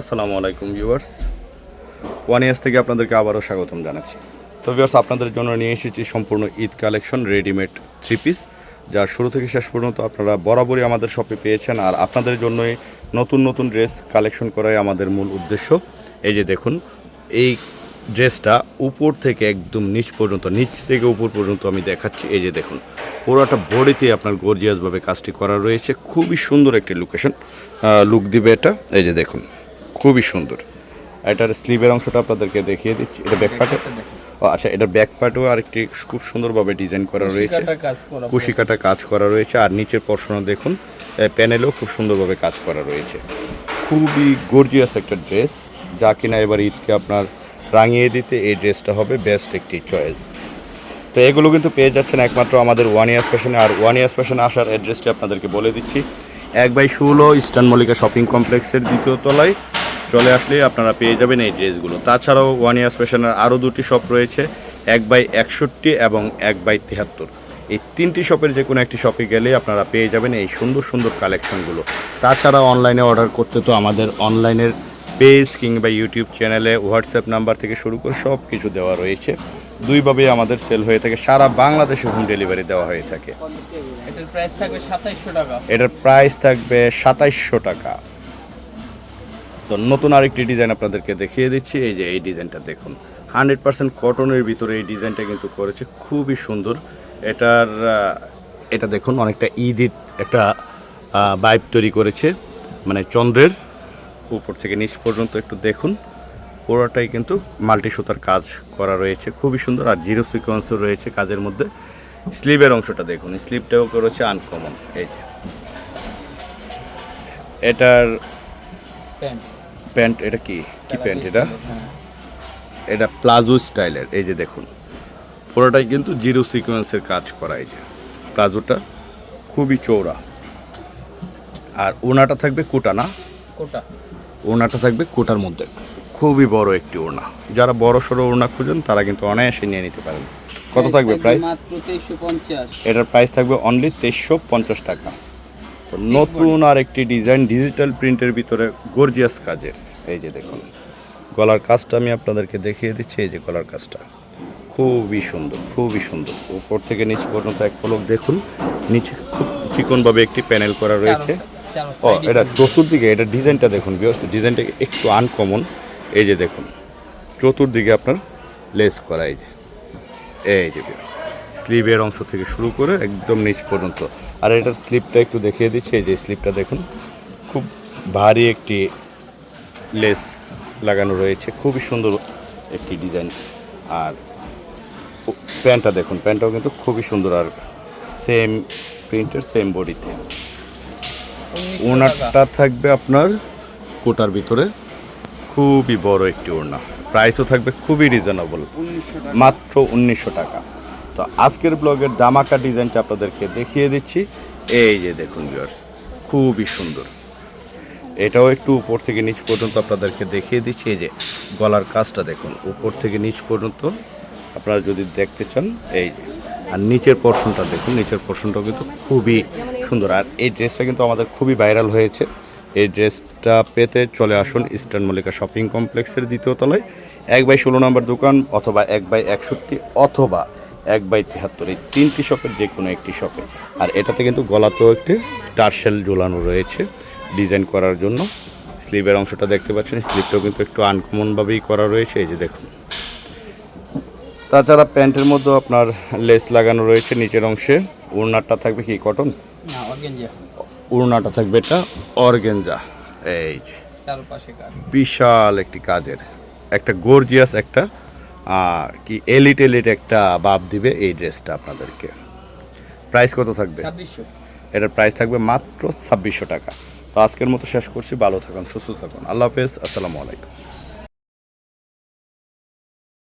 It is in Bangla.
আসসালামু আলাইকুম ভিউয়ার্স। ওয়ান ইয়ার্স থেকে আপনাদেরকে আবারও স্বাগতম জানাচ্ছি। তো ভিউয়ার্স, আপনাদের জন্য নিয়ে এসেছি সম্পূর্ণ Eid collection readymade three piece যা শুরু থেকে শেষ পর্যন্ত আপনারা বরাবরই আমাদের শপে পেয়েছেন। আর আপনাদের জন্যই নতুন নতুন ড্রেস কালেকশন করাই আমাদের মূল উদ্দেশ্য। এই যে দেখুন, এই ড্রেসটা উপর থেকে একদম নিচ পর্যন্ত, নিচ থেকে উপর পর্যন্ত আমি দেখাচ্ছি। এই যে দেখুন, পুরোটা বডিতে আপনার গর্জিয়াসভাবে কাজটি করা রয়েছে। খুবই সুন্দর একটি লোকেশন লুক দিবে এটা। এই যে দেখুন খুবই সুন্দর। এটার স্লিভের অংশটা আপনাদেরকে দেখিয়ে দিচ্ছি। এটা ব্যাক পার্টে ও আচ্ছা এটা ব্যাক পার্টেও আরেকটি খুব সুন্দরভাবে ডিজাইন করা রয়েছে। কুশিকাটা কাজ করা কাজ করা রয়েছে। আর নিচের পর্ষণও দেখুন প্যানেলেও খুব সুন্দরভাবে কাজ করা রয়েছে। খুবই গর্জিয়াস একটা ড্রেস যা কিনা এবার ঈদকে আপনার রাঙিয়ে দিতে এই ড্রেসটা হবে বেস্ট একটি চয়েস তো এগুলো কিন্তু পেয়ে যাচ্ছেন একমাত্র আমাদের ওয়ান ইয়ার্স ফ্যাশনে আর ওয়ান ইয়ার্স ফ্যাশনে আসার অ্যাড্রেসটি আপনাদেরকে বলে দিচ্ছি। এক বাই ষোলো ইস্টার্ন মল্লিকা শপিং কমপ্লেক্সের দ্বিতীয় তলায়। চলে আসলেই আপনারা পেয়ে যাবেন এই ড্রেসগুলো। তাছাড়াও ওয়ান ইয়ার্স ফ্যাশনের আরও দুটি শপ রয়েছে এক বাই একষট্টি এবং এক বাই তিয়াত্তর এই তিনটি শপের যে কোনো একটি শপে গেলে আপনারা পেয়ে যাবেন এই সুন্দর সুন্দর কালেকশনগুলো তাছাড়া অনলাইনে অর্ডার করতে তো আমাদের অনলাইনের পেজ কিংবা ইউটিউব চ্যানেলে হোয়াটসঅ্যাপ নাম্বার থেকে শুরু করে সব কিছু দেওয়া রয়েছে। দুইভাবে আমাদের সেল হয়ে থাকে সারা বাংলাদেশে হোম ডেলিভারি দেওয়া হয়ে থাকে। এটার প্রাইস থাকবে সাতাইশশো টাকা। এটার প্রাইস থাকবে সাতাইশশো টাকা। তো নতুন আরেকটি ডিজাইন আপনাদেরকে দেখিয়ে দিচ্ছি। এই যে এই ডিজাইনটা দেখুন। হান্ড্রেড পার্সেন্ট কটনের ভিতরে এই ডিজাইনটা কিন্তু করেছে। খুবই সুন্দর। এটার এটা দেখুন, অনেকটা ঈদ ঈদ একটা বাইব তৈরি করেছে। মানে চন্দ্রের উপর থেকে নিচ পর্যন্ত একটু দেখুন। পুরোটাই কিন্তু মাল্টি সুতার কাজ করা রয়েছে। খুবই সুন্দর আর জিরো সিকোয়েন্সও রয়েছে কাজের মধ্যে। স্লিভের অংশটা দেখুন। স্লিভটাও করেছে আনকমন এই যে। এটার প্যান্ট প্যান্ট এটা কি? কি প্যান্ট এটা? হ্যাঁ। এটা প্লাজো স্টাইলের এই যে দেখুন। পুরোটাই কিন্তু জিরো সিকোয়েন্সের কাজ করা এই যে। প্লাজোটা খুবই চৌড়া আর ওনাটা থাকবে কোটা না? কোটা। ওনাটা থাকবে কোটার মধ্যে। খুবই বড় একটি ওড়না। যারা বড় সড়ো ওড়না খুঁজেন তারা কিন্তু অনায়াসে নিয়ে নিতে পারেন। কত থাকবে প্রাইস এটার প্রাইস থাকবে অনলি তেইশশো পঞ্চাশ টাকা। তো নতুন আর একটি ডিজাইন ডিজিটাল প্রিন্টের ভিতরে গর্জিয়াস কাজের। এই যে দেখুন গলার কাজটা আমি আপনাদেরকে দেখিয়ে দিচ্ছি এই যে গলার কাজটা। খুবই সুন্দর খুবই সুন্দর। উপর থেকে নিচ পর্যন্ত এক পলক দেখুন নিচে খুব চিকনভাবে একটি প্যানেল করা রয়েছে। ও এটা চতুর্দিকে এটা ডিজাইনটা দেখুন বিয়স্ত ডিজাইনটা একটু আনকমন এই যে দেখুন চতুর্দিকে আপনার লেস করা এই যে। এই যে স্লিভের অংশ থেকে শুরু করে একদম নিচ পর্যন্ত। আর এটার স্লিপটা একটু দেখিয়ে দিচ্ছে যে স্লিপটা দেখুন, খুব ভারী একটি লেস লাগানো রয়েছে, খুবই সুন্দর একটি ডিজাইন। আর প্যান্টটা দেখুন, প্যান্টটাও কিন্তু খুবই সুন্দর, আর সেম প্রিন্টের, সেম বডিতে। ওনারটা থাকবে আপনার কোটার ভিতরে, খুবই বড় একটি ওড়না। প্রাইসও থাকবে খুবই রিজনেবল, মাত্র উনিশশো টাকা। তো আজকের ব্লগের দামাকা ডিজাইনটা আপনাদেরকে দেখিয়ে দিচ্ছি। এই যে দেখুন ভিউয়ার্স খুবই সুন্দর। এটাও একটু উপর থেকে নিচ পর্যন্ত আপনাদেরকে দেখিয়ে দিচ্ছি। এই যে গলার কাজটা দেখুন, উপর থেকে নিচ পর্যন্ত। আপনারা যদি দেখতে চান, এই যে, আর নিচের পোর্শনটা দেখুন, নিচের পোর্শনটাও কিন্তু খুবই সুন্দর। আর এই ড্রেসটা কিন্তু আমাদের খুবই ভাইরাল হয়েছে। এই ড্রেসটা পেতে চলে আসুন ইস্টার্ন মল্লিকা শপিং কমপ্লেক্সের দ্বিতীয় তলায়। এক বাই ষোলো নম্বর দোকান অথবা এক বাই একষট্টি অথবা এক বাই তিয়াত্তর এই তিনটি শপের যে কোনো একটি শপে আর এটাতে কিন্তু গলাতেও একটি টার্সেল ঝোলানো রয়েছে ডিজাইন করার জন্য। স্লিভের অংশটা দেখতে পাচ্ছেন স্লিভটাও কিন্তু একটু আনকমনভাবেই করা রয়েছে এই যে দেখুন। তাছাড়া প্যান্টের মধ্যেও আপনার লেস লাগানো রয়েছে নিচের অংশে। উড়নাটা থাকবে কি কটন? উড়নাটা থাকবে এটা অর্গেঞ্জা। এই যে বিশাল একটি কাজের একটা গর্জিয়াস একটা কি এলিট এলিট একটা বাপ দিবে এই ড্রেসটা আপনাদেরকে। প্রাইস কত থাকবে? এটার প্রাইস থাকবে মাত্র ছাব্বিশশো টাকা। তো আজকের মতো শেষ করছি ভালো থাকুন সুস্থ থাকুন। আল্লাহ হাফেজ আসসালামু আলাইকুম।